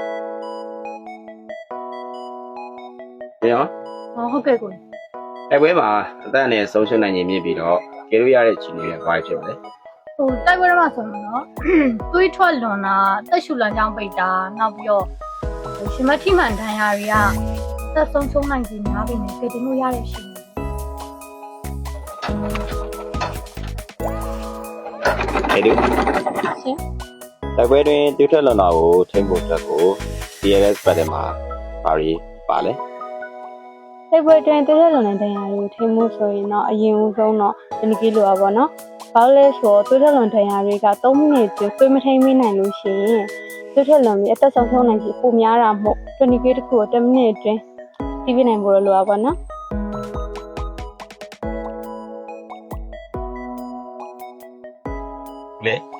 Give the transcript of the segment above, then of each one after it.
။ညောဟောဟုတ်ကဲ့ကိုအဲ့ပွဲမှာအသက်နဲ့ဆုံးရှုံးနိုင်ခြင်းမြင့်ပြီးတော့ကျေလို့ရတဲ့ခြေနေတွေဘာဖြစ်မလဲဟိုတိုက်ပွဲတော့မှဆိုတော့နော်သွေးထွက်လွန်တာတက်ရှူလမ်းကြောင်းပိတ်တာနောက်ပြီးတော့ဟိုရှင်မထိမှန်ဒဏ်ရာတွေကသက်ဆုံးဆုံးနိုင်စီများပြီနဲ့ပြည်တင်လို့ရတဲ့ရှင်တွေ။အဲ့ဒီရှင် တိုက်ပွဲတွင်တူထက်လွန်တာကိုထိမ့်ဖို့အတွက်ကို DLS ဘက်ထဲမှာဘာတွေပါလဲတိုက်ပွဲတွင်တရက်လွန်တဲ့တရားတွေကိုထိမှုဆိုရင်တော့အရင်ဦးဆုံးတော့ဒီနကြီးလိုပါပေါ့နော်။ဘာလို့လဲဆိုတော့တရက်လွန်တရားတွေက3မိနစ်ကျော်ပြေးမထိန်မနိုင်လို့ရှိရင်တရက်လွန်ပြီးအသက်ဆုံးရှုံးနိုင်စီပုံများတာမို့ဒီနကြီးတစ်ခုကို10မိနစ်အတွင်းပြီးပြနိုင်ဖို့လိုပါပေါ့နော်။လေ။ညာ။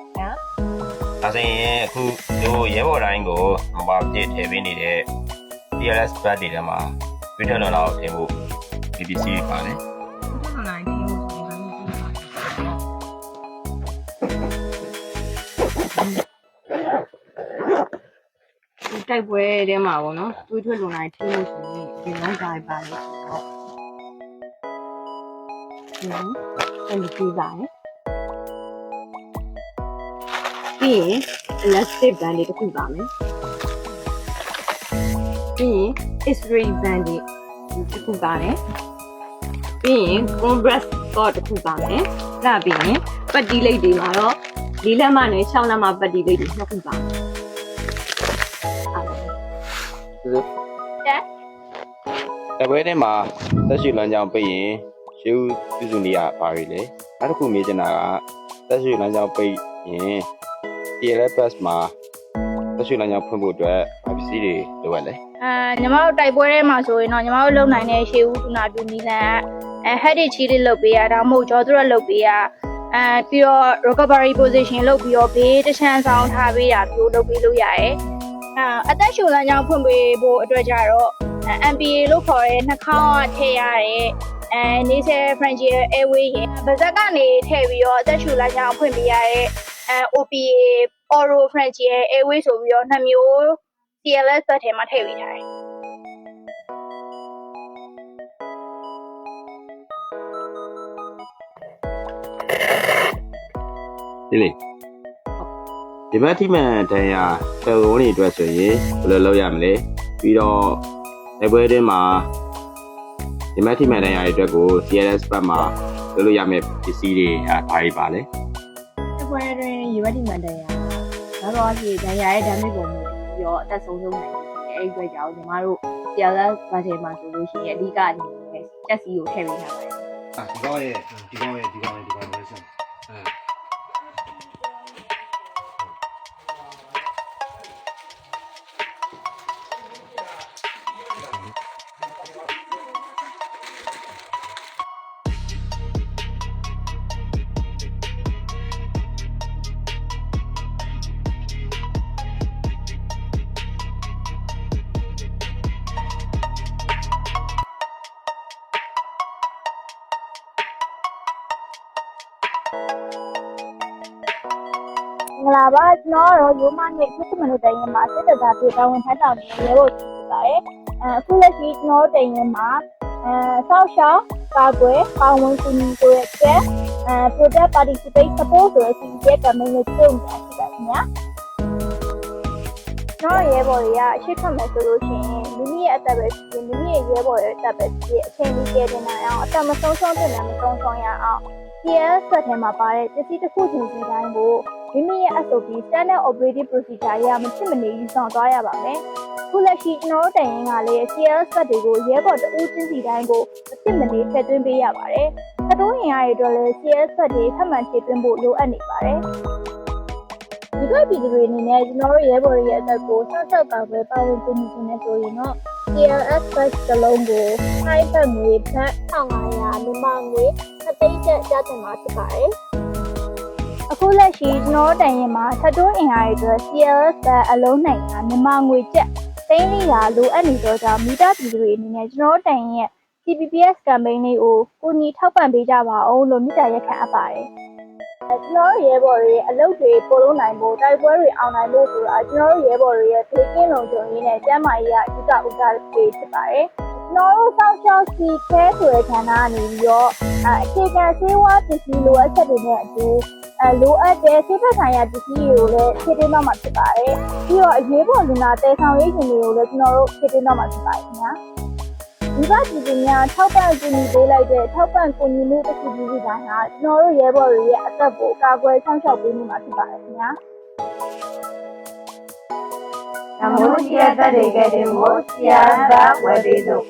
ဒါဆိုရင်အခုတို့ရဲဘော်တိုင်းကိုမပါပြည့်ထည့်ပေးနေတဲ့ DLS ဘက်တွေထဲမှာတူထက်လွန်တာကိုထိမ့်ဖို့ BBC ပါလဲနိုင်တယ်လို့ဆိုရင်လည်းတိုက်ပွဲထဲမှာပေါ့နော်တွေးထွက်လွန်လာတဲ့ထိလို့ဆိုရင်ဒီလမ်းကြိုင်ပါလေဆိုတော့ဒီအဲ့ဒီပြီးပါတယ် ပြီးရင် elastic band တွေတစ်ခုပါမယ်ပြီးရင် x-ray band တွေတစ်ခုပါတယ်ပြီးရင် compress cord တစ်ခုပါမယ်ဒါပြီးရင်ပတ်တီးလိပ်တွေမှာတော့လေးလက်မနဲ့6လက်မပတ်တီးလိပ်တွေနှစ်ခုပါမယ်အားလုံး။တိုက်ပွဲထဲမှာသက်ရှိလမ်းကြောင်းပိတ်ရင်ရှေးဦးပြုစုနေရဘာတွေလဲ။နောက်တစ်ခုမေးချင်တာကသက်ရှိလမ်းကြောင်းပိတ်ရင် DLS bus မှာသက်ရှိလမ်းကြောင်းဖွင့်ဖို့အတွက်ဘာပစ္စည်းတွေလိုအပ်လဲ။အာညီမတို့တိုက်ပွဲထဲမှာဆိုရင်တော့ညီမတို့လုံနိုင်တဲ့ရှေးဦးဒုနာပြူနီလန်အဲဟက်ဒီချီလေးလုတ်ပေးရဒါမှမဟုတ်ဂျော်သူရက်လုတ်ပေးရအဲပြီးတော့ recovery position လုတ်ပြီးတော့ဘေးတစ်ချမ်းဆောင်ထားပေးတာမျိုးလုတ်ပေးလို့ရတယ်အာအသက်ရှူလမ်းကြောင်းဖွင့်ပေးဖို့အတွက်ကြတော့အဲ MPA လို့ခေါ်တဲ့နှာခေါင်းကထည့်ရတဲ့အဲနေဆယ် Frontier Airway ရင်ဗဇက်ကနေထည့်ပြီးတော့အသက်ရှူလမ်းကြောင်းဖွင့်ပေးရတဲ့ အဲ OPA Oro Frontier Airway ဆိုပြီးတော့နှစ်မျိုး CLS ဘက်ထဲမှာထည့်ပေးထားတယ်ဒီလေဒီဘက်ထိမှန်တန်ရာတယ်ဝန်းတွေအတွက်ဆိုရင်ဘယ်လိုလုပ်ရမလဲပြီးတော့တိုက်ပွဲတွင်းမှာဒီဘက်ထိမှန်တန်ရာတွေအတွက်ကို CLS ဘက်မှာလုပ်လို့ရမယ့်ပစ္စည်းတွေဟာဘာတွေပါလဲတစ်ပွဲ တွင်ရေဝက်ဒီမန်တန်ရာဒါတော့အဖြစ်ဒဏ်ရာရဲ့ဓာတ်မိပုံမျိုးပြီးတော့အသက်ဆုံးဆုံးနိုင်တယ်အဲ့ဒီအတွက်ကြောင့်ညီမတို့ CLS ဘတ်ထဲမှာဆိုလို့ရှိရင်အဓိကအနေနဲ့ချက်စီကိုထည့်ပေးထားပါတယ်啊，ဒီကောင်ရဲ့ဒီကောင်ရဲ့ဒီကောင်ရဲ့ င်္ဂလာပါကျွန်တော်ကတော့ရိုးမနဲ့ခုမလို့တိုင်ရင်မှာစစ်တပ်သားပြေတာဝန်ထမ်းဆောင်နေရဲဖို့ဖြစ်ပါတယ်အဲအခုလက်ရှိကျွန်တော်တိုင်ရင်မှာအဲဆောက်ရှောက်ကာကွယ်ပါဝင်ကူညီကိုရဲ့ကျဲအဲ project participate support ဆိုတဲ့စီးရဲကမင်းလေးပြုံးတာရှိပါခင်ဗျာတော့ရဲဘော်တွေကအရှိထွက်မယ်ဆိုလို့ရှိရင်မိမိရဲ့အသက်ပဲဖြစ်ဖြစ်မိမိရဲ့ရဲဘော်ရဲ့အသက်ပဲဖြစ်ဖြစ်အချိန်ကြီးကျတဲ့နိုင်အောင်အသက်မဆုံးရှုံးတဲ့နိုင်မဆုံးရှုံးရအောင် PS ဆက်ထဲမှာပါတဲ့ပစ္စည်းတစ်ခုချင်းစီတိုင်းကို မိမိရဲ့ SOP Standard Operating Procedure ရမဖြစ်မနေယူဆောင်သွားရပါမယ်။ခုလက်ရှိကျွန်တော်တို့တိုင်ရင်ကလည်း CS ဆက်တွေကိုရဲဘော်တဦးချင်းစီတိုင်းကိုမဖြစ်မနေထည့်သွင်းပေးရပါတယ်။သတိုးရင်ရတဲ့အတွက်လည်း CS ဆက်တွေထပ်မံထည့်သွင်းဖို့လိုအပ်နေပါတယ်။ဒီကပြည်သူတွေအနေနဲ့ကျွန်တော်တို့ရဲဘော်တွေရဲ့အသက်ကိုဆောက်ရှောက်ကာကွယ်ပါဝင်ကူညီနေဆိုရင်တော့ CLS First တစ်လုံးကိုဖိုင်ဘတ်ငွေဘတ်1500မြန်မာငွေအသိချက်ကြားတင်မှာဖြစ်ပါတယ်။ အခုလက်ရှိကျွန်တော်တို့တိုင်ရင်မှာထပ်တိုးအင်အားတွေအတွက် CLS ဘတ်အလုံးနိုင်တာမြန်မာငွေကျပ်သိန်းလေးရာလိုအပ်နေတော့ကြောင့်မိသားပြည်သူတွေအနေနဲ့ကျွန်တော်တို့တိုင်ရင်ရဲ့ CPPS campaign လေးကိုကိုညီထောက်ပံ့ပေးကြပါအောင်လို့မြစ်တာရက်ခံအပ်ပါတယ်။ကျွန်တော်တို့ရဲဘော်တွေရဲ့အလုပ်တွေပို့လို့နိုင်ဖို့တိုက်ပွဲတွေအောင်နိုင်ဖို့ဆိုတာကျွန်တော်တို့ရဲဘော်တွေရဲ့ဒေကင်းလုံးကြုံရင်းနဲ့ကျမ်းမာရေးကအဓိကဥဒ္ဒါတွေဖြစ်ပါတယ်ကျွန်တော်တို့စောင့်ရှောက်စီခဲဆိုတဲ့ဌာနကနေပြီးတော့အဲအခြေခံဆေးဝါးပစ္စည်းလိုအပ်ချက်တွေနဲ့အတူ အဲလိုအပ်တဲ့ဆေးဖက်ဆိုင်ရာပစ္စည်းတွေကိုလည်းဖြည့်တင်းတော့မှာဖြစ်ပါတယ်ပြီးတော့အရေးပေါ်လူနာတဲဆောင်ရေးရှင်တွေကိုလည်းကျွန်တော်တို့ဖြည့်တင်းတော့မှာဖြစ်ပါတယ်ခင်ဗျာဒီဘပြည်သူများထောက်ပံ့ကူညီပေးလိုက်တဲ့ထောက်ပံ့ကူညီမှုတစ်ခုပြီးပြီတိုင်းဟာကျွန်တော်တို့ရဲဘော်တွေရဲ့အသက်ကိုကာကွယ်ဆောင်ရှောက်ပေးနေမှာဖြစ်ပါတယ်ခင်ဗျာနမိုးရှိတဲ့တက်တွေကတည်းကိုဆရာကဝယ်ပေးစို့